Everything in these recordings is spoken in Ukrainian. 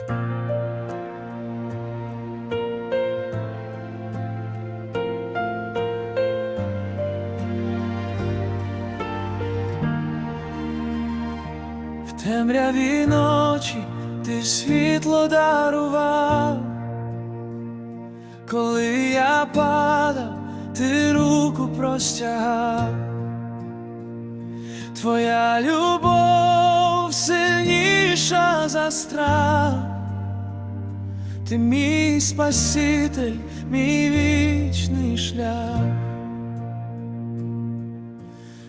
В темряві ночі ти світло дарував, коли я падав, ти руку простягав, твоя любов за страх, ти мій Спаситель, мій вічний шлях.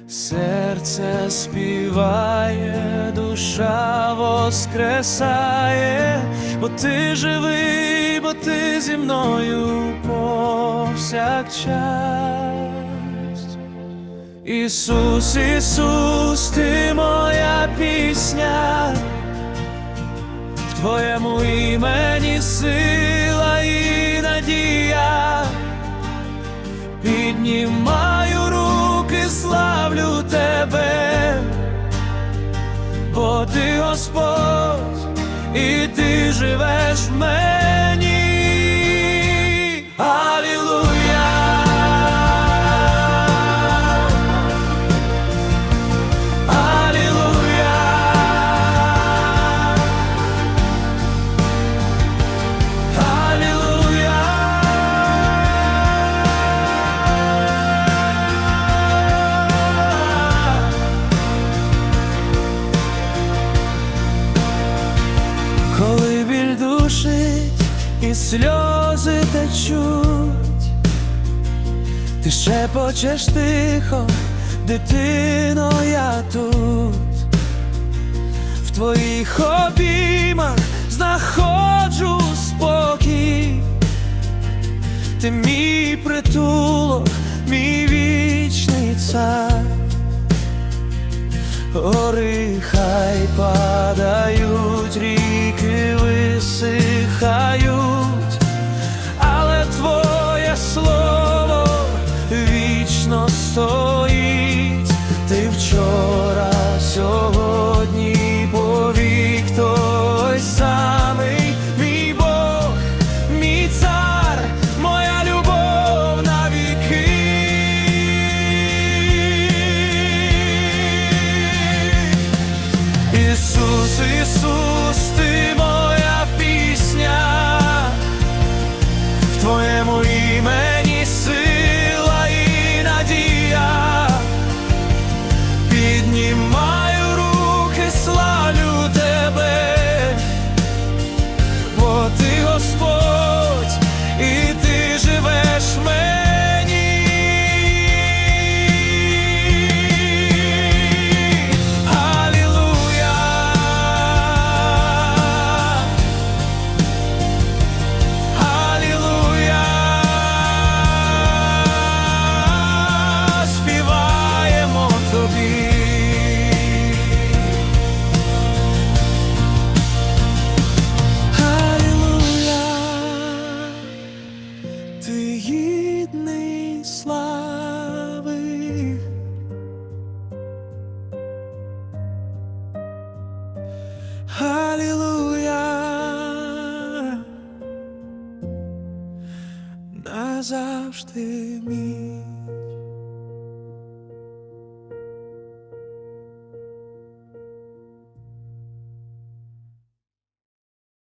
Серце співає, душа воскресає, бо ти живий, бо ти зі мною повсякчас. Ісус, Ісус, ти моя пісня, Твоєму імені сила і надія. Піднімаю руки, славлю тебе, бо ти Господь, і ти живеш в мені. І сльози течуть, ти шепочеш тихо, дитино, я тут, в твоїх обіймах знаходжу спокій, ти мій притулок, мій вічний цар. Гори хай падають, вічно стоїть. Ти вчора, сьогодні, назавжди мій.